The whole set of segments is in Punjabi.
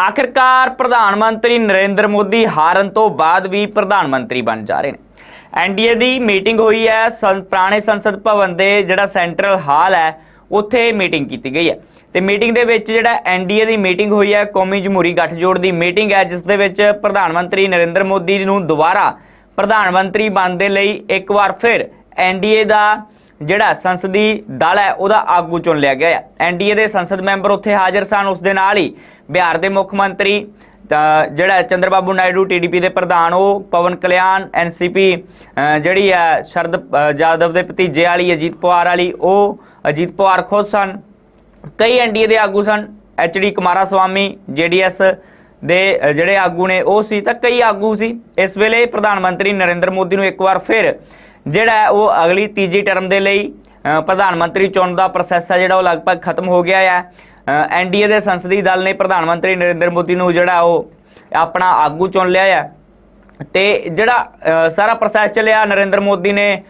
ਆਖਿਰਕਾਰ ਪ੍ਰਧਾਨ ਮੰਤਰੀ ਨਰਿੰਦਰ ਮੋਦੀ ਹਾਰਨ ਤੋਂ ਬਾਅਦ ਵੀ ਪ੍ਰਧਾਨ ਮੰਤਰੀ ਬਣ ਜਾ ਰਹੇ ਨੇ। ਐਨਡੀਏ ਦੀ ਮੀਟਿੰਗ ਹੋਈ ਹੈ ਸੰ- ਪੁਰਾਣੇ ਸੰਸਦ ਭਵਨ ਦੇ ਜਿਹੜਾ ਸੈਂਟਰਲ ਹਾਲ ਹੈ, ਉੱਥੇ ਮੀਟਿੰਗ ਕੀਤੀ ਗਈ ਹੈ। ਤੇ ਮੀਟਿੰਗ ਦੇ ਵਿੱਚ ਜਿਹੜਾ ਐਨਡੀਏ ਦੀ ਮੀਟਿੰਗ ਹੋਈ ਹੈ, ਕੌਮੀ ਜਮਹੂਰੀ ਗੱਠਜੋੜ ਦੀ ਮੀਟਿੰਗ ਹੈ, ਜਿਸ ਦੇ ਵਿੱਚ ਪ੍ਰਧਾਨ ਮੰਤਰੀ ਨਰਿੰਦਰ ਮੋਦੀ ਨੂੰ ਦੁਬਾਰਾ ਪ੍ਰਧਾਨ ਮੰਤਰੀ ਬਣਨ ਦੇ ਲਈ ਇੱਕ ਵਾਰ ਫਿਰ ਐਨਡੀਏ ਦਾ ਜਿਹੜਾ ਸੰਸਦੀ ਦਲ ਹੈ, ਉਹਦਾ ਆਗੂ ਚੁਣ ਲਿਆ ਗਿਆ ਹੈ। ਐਨਡੀਏ ਦੇ ਸੰਸਦ ਮੈਂਬਰ ਉੱਥੇ ਹਾਜ਼ਰ ਸਨ, ਉਸ ਦੇ ਨਾਲ ਹੀ ਬਿਹਾਰ ਦੇ ਮੁੱਖ ਮੰਤਰੀ ਜਿਹੜਾ ਚੰਦਰਬਾਬੂ ਨਾਇਡੂ ਟੀਡੀਪੀ ਦੇ ਪ੍ਰਧਾਨ ਉਹ ਪਵਨ ਕਲਿਆਣ ਐਨਸੀਪੀ ਜਿਹੜੀ ਹੈ ਸ਼ਰਦ ਅ, ਜਾਦਵ ਦੇ ਭਤੀਜੇ ਵਾਲੀ ਅਜੀਤ ਪਵਾਰ ਵਾਲੀ ਉਹ ਅਜੀਤ ਪਵਾਰ ਖੁਦ ਸਨ। ਕਈ ਐਨਡੀਏ ਦੇ ਆਗੂ ਸਨ ਐਚਡੀ ਕੁਮਾਰਾ ਸਵਾਮੀ ਜੇਡੀਐਸ ਦੇ ਜਿਹੜੇ ਆਗੂ ਨੇ ਉਹ ਸੀ ਤਾਂ ਕਈ ਆਗੂ ਸੀ। ਇਸ ਵੇਲੇ ਪ੍ਰਧਾਨ ਮੰਤਰੀ ਨਰਿੰਦਰ ਮੋਦੀ ਨੂੰ ਇੱਕ ਵਾਰ ਫਿਰ ਜਿਹੜਾ ਉਹ ਅਗਲੀ ਤੀਜੀ ਟਰਮ ਦੇ ਲਈ ਪ੍ਰਧਾਨ ਮੰਤਰੀ ਚੁਣਨ ਦਾ ਪ੍ਰੋਸੈਸ ਹੈ ਜਿਹੜਾ ਉਹ ਲਗਭਗ ਖਤਮ ਹੋ ਗਿਆ ਹੈ। ਐਨਡੀਏ ਦੇ ਸੰਸਦੀ ਦਲ ਨੇ ਪ੍ਰਧਾਨ ਮੰਤਰੀ ਨਰਿੰਦਰ ਮੋਦੀ ਨੂੰ ਜਿਹੜਾ ਉਹ ਆਪਣਾ ਆਗੂ ਚੁਣ ਲਿਆ ਹੈ। ਤੇ ਜਿਹੜਾ ਸਾਰਾ ਪ੍ਰੋਸੈਸ ਚੱਲਿਆ, ਨਰਿੰਦਰ ਮੋਦੀ ਨੇ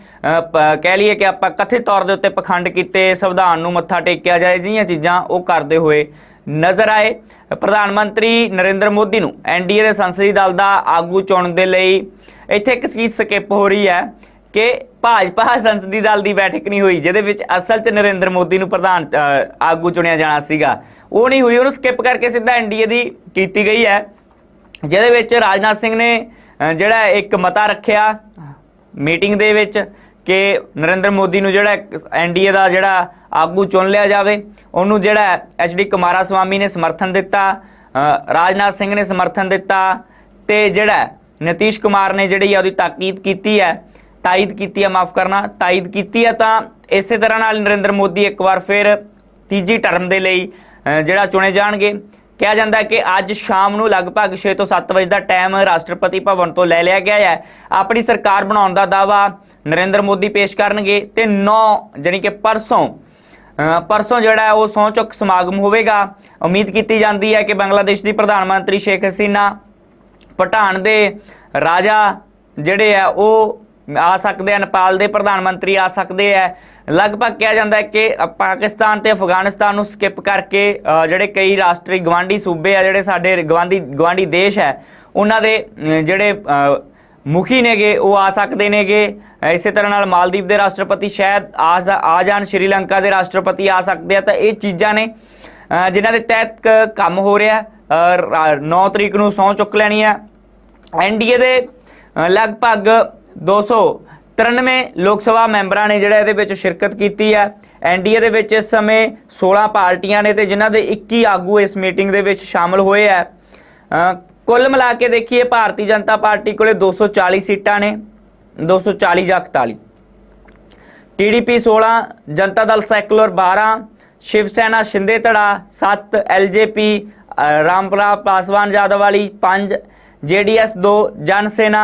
ਕਹਿ ਲਈਏ ਕਿ ਆਪਾਂ ਕਥਿਤ ਤੌਰ ਦੇ ਉੱਤੇ ਪਖੰਡ ਕੀਤੇ, ਸੰਵਿਧਾਨ ਨੂੰ ਮੱਥਾ ਟੇਕਿਆ ਜਾਏ, ਜਿਹੀਆਂ ਚੀਜ਼ਾਂ ਉਹ ਕਰਦੇ ਹੋਏ ਨਜ਼ਰ ਆਏ। ਪ੍ਰਧਾਨ ਮੰਤਰੀ ਨਰਿੰਦਰ ਮੋਦੀ ਨੂੰ ਐਨਡੀਏ ਦੇ ਸੰਸਦੀ ਦਲ ਦਾ ਆਗੂ ਚੁਣਨ ਦੇ ਲਈ ਇੱਥੇ ਇੱਕ ਚੀਜ਼ ਸਕਿਪ ਹੋ ਰਹੀ ਹੈ। ਕਿ ਭਾਜਪਾ ਸੰਸਦੀ ਦਲ ਦੀ ਬੈਠਕ ਨਹੀਂ ਹੋਈ, ਜਿਹਦੇ ਵਿੱਚ ਅਸਲ 'ਚ ਨਰਿੰਦਰ ਮੋਦੀ ਨੂੰ ਪ੍ਰਧਾਨ ਆਗੂ ਚੁਣਿਆ ਜਾਣਾ ਸੀਗਾ। ਉਹ ਨਹੀਂ ਹੋਈ, ਉਹਨੂੰ ਸਕਿਪ ਕਰਕੇ ਸਿੱਧਾ ਐਨਡੀਏ ਦੀ ਕੀਤੀ ਗਈ ਹੈ, ਜਿਹਦੇ ਵਿੱਚ ਰਾਜਨਾਥ ਸਿੰਘ ਨੇ ਜਿਹੜਾ ਇੱਕ ਮਤਾ ਰੱਖਿਆ ਮੀਟਿੰਗ ਦੇ ਵਿੱਚ ਕਿ ਨਰਿੰਦਰ ਮੋਦੀ ਨੂੰ ਜਿਹੜਾ ਐਨਡੀਏ ਦਾ ਜਿਹੜਾ ਆਗੂ ਚੁਣ ਲਿਆ ਜਾਵੇ। ਉਹਨੂੰ ਜਿਹੜਾ ਐਚਡੀ ਕੁਮਾਰਾ ਸਵਾਮੀ ਨੇ ਸਮਰਥਨ ਦਿੱਤਾ ਰਾਜਨਾਥ ਸਿੰਘ ਨੇ ਸਮਰਥਨ ਦਿੱਤਾ ਤੇ ਜਿਹੜਾ ਨਤੀਸ਼ ਕੁਮਾਰ ਨੇ ਜਿਹੜੀ ਆ ਉਹਦੀ ਤਾਕੀਦ ਕੀਤੀ ਹੈ ਤਾਇਦ ਕੀਤੀ ਹੈ, ਮਾਫ ਕਰਨਾ, ਤਾਇਦ ਕੀਤੀ ਹੈ ਤਾਂ ਇਸੇ ਤਰ੍ਹਾਂ ਨਾਲ ਨਰਿੰਦਰ ਮੋਦੀ ਇੱਕ ਵਾਰ ਫਿਰ ਤੀਜੀ ਟਰਮ ਦੇ ਲਈ ਜਿਹੜਾ ਚੁਣੇ ਜਾਣਗੇ। ਕਿਹਾ ਜਾਂਦਾ ਕਿ ਅੱਜ ਸ਼ਾਮ ਨੂੰ ਲਗਭਗ 6 ਤੋਂ 7 ਵਜੇ ਦਾ ਟਾਈਮ ਰਾਸ਼ਟਰਪਤੀ ਭਵਨ ਤੋਂ ਲੈ ਲਿਆ ਗਿਆ ਹੈ। ਆਪਣੀ ਸਰਕਾਰ ਬਣਾਉਣ ਦਾ ਦਾਵਾ ਨਰਿੰਦਰ ਮੋਦੀ ਪੇਸ਼ ਕਰਨਗੇ ਤੇ 9 ਜਾਣੀ ਕਿ ਪਰਸੋਂ ਪਰਸੋਂ ਜਿਹੜਾ ਉਹ ਸਹੁੰ ਚੁੱਕ ਸਮਾਗਮ ਹੋਵੇਗਾ। ਉਮੀਦ ਕੀਤੀ ਜਾਂਦੀ ਹੈ ਕਿ ਬੰਗਲਾਦੇਸ਼ ਦੀ ਪ੍ਰਧਾਨ ਮੰਤਰੀ ਸ਼ੇਖ ਹਸੀਨਾ ਭੂਟਾਨ ਦੇ ਰਾਜਾ ਜਿਹੜੇ ਆ ਉਹ ਆ ਸਕਦੇ ਆ ਨੇਪਾਲ ਦੇ ਪ੍ਰਧਾਨ ਮੰਤਰੀ ਆ ਸਕਦੇ ਆ। ਲਗਭਗ ਕਿਹਾ ਜਾਂਦਾ ਹੈ ਕਿ ਪਾਕਿਸਤਾਨ ਤੇ ਅਫਗਾਨਿਸਤਾਨ ਨੂੰ ਸਕਿਪ ਕਰਕੇ ਜਿਹੜੇ ਕਈ ਰਾਸ਼ਟਰੀ ਗਵਾਂਢੀ ਸੂਬੇ ਆ ਜਿਹੜੇ ਸਾਡੇ ਗਵਾਂਢੀ ਗਵਾਂਢੀ ਦੇਸ਼ ਹੈ ਉਹਨਾਂ ਦੇ ਜਿਹੜੇ ਮੁਖੀ ਨੇਗੇ ਉਹ ਆ ਸਕਦੇ ਨੇਗੇ। ਇਸੇ ਤਰ੍ਹਾਂ ਨਾਲ ਮਾਲਦੀਵ ਦੇ ਰਾਸ਼ਟਰਪਤੀ ਸ਼ਾਇਦ ਆ ਜਾਣ ਸ਼੍ਰੀਲੰਕਾ ਦੇ ਰਾਸ਼ਟਰਪਤੀ ਆ ਸਕਦੇ ਆ। ਤਾਂ ਇਹ ਚੀਜ਼ਾਂ ਨੇ ਅ, ਜਿਨ੍ਹਾਂ ਦੇ ਤਹਿਤ ਕੰਮ ਹੋ ਰਿਹਾ। 9 ਤਰੀਕ ਨੂੰ ਸਹੁੰ ਚੁੱਕ ਲੈਣੀ ਹੈ ਐਨਡੀਏ ਦੇ ਲਗਭਗ 293 ਲੋਕ ਸਭਾ ਮੈਂਬਰਾਂ ਨੇ ਜਿਹੜਾ ਇਹਦੇ ਵਿੱਚ ਸ਼ਿਰਕਤ ਕੀਤੀ ਹੈ ਐਨਡੀਏ ਦੇ ਵਿੱਚ ਇਸ ਸਮੇਂ 16 ਪਾਰਟੀਆਂ ਨੇ ਤੇ ਜਿਨ੍ਹਾਂ ਦੇ 21 ਆਗੂ ਇਸ ਮੀਟਿੰਗ ਦੇ ਵਿੱਚ ਸ਼ਾਮਲ ਹੋਏ ਹੈ ਕੁੱਲ ਮਿਲਾ ਕੇ ਦੇਖੀਏ, ਭਾਰਤੀ ਜਨਤਾ ਪਾਰਟੀ ਕੋਲੇ 240 ਸੀਟਾਂ ਨੇ 240 ਜਾਂ 41 ਟੀਡੀਪੀ 16 ਜਨਤਾ ਦਲ ਸੈਕੂਲਰ 12 ਸ਼ਿਵ ਸੈਨਾ ਸ਼ਿੰਦੇ ਧੜਾ 7 ਐਲਜੇਪੀ ਰਾਮਪਰਾ ਪਾਸਵਾਨ ਯਾਦਵ ਵਾਲੀ 5 ਜੇਡੀਐਸ 2 ਜਨ ਸੈਨਾ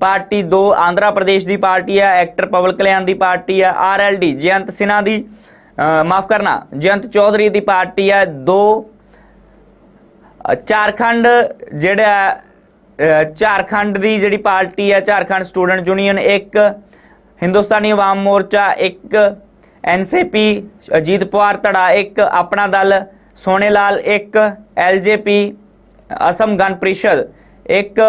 ਪਾਰਟੀ 2 ਆਂਧਰਾ ਪ੍ਰਦੇਸ਼ ਦੀ ਪਾਰਟੀ ਹੈ ਐਕਟਰ ਪਵਲ ਕਲਿਆਣ ਦੀ ਪਾਰਟੀ ਹੈ ਆਰਐਲਡੀ ਜਯੰਤ ਸਿਨਹਾ ਦੀ ਮਾਫ ਕਰਨਾ, ਜਯੰਤ ਚੌਧਰੀ ਦੀ ਪਾਰਟੀ ਹੈ 2 ਝਾਰਖੰਡ ਜਿਹੜਾ ਝਾਰਖੰਡ ਦੀ ਜਿਹੜੀ ਪਾਰਟੀ ਹੈ ਝਾਰਖੰਡ ਸਟੂਡੈਂਟ ਯੂਨੀਅਨ, ਇੱਕ ਹਿੰਦੁਸਤਾਨੀ ਆਵਾਮ ਮੋਰਚਾ, ਇੱਕ ਐਨਸੀਪੀ ਅਜੀਤ ਪਵਾਰ ਧੜਾ, ਇੱਕ ਆਪਣਾ ਦਲ ਸੋਨੇ ਲਾਲ ਇੱਕ ਐਲਜੇਪੀ ਅਸਮ ਗਣ ਪ੍ਰੀਸ਼ਦ ਇੱਕ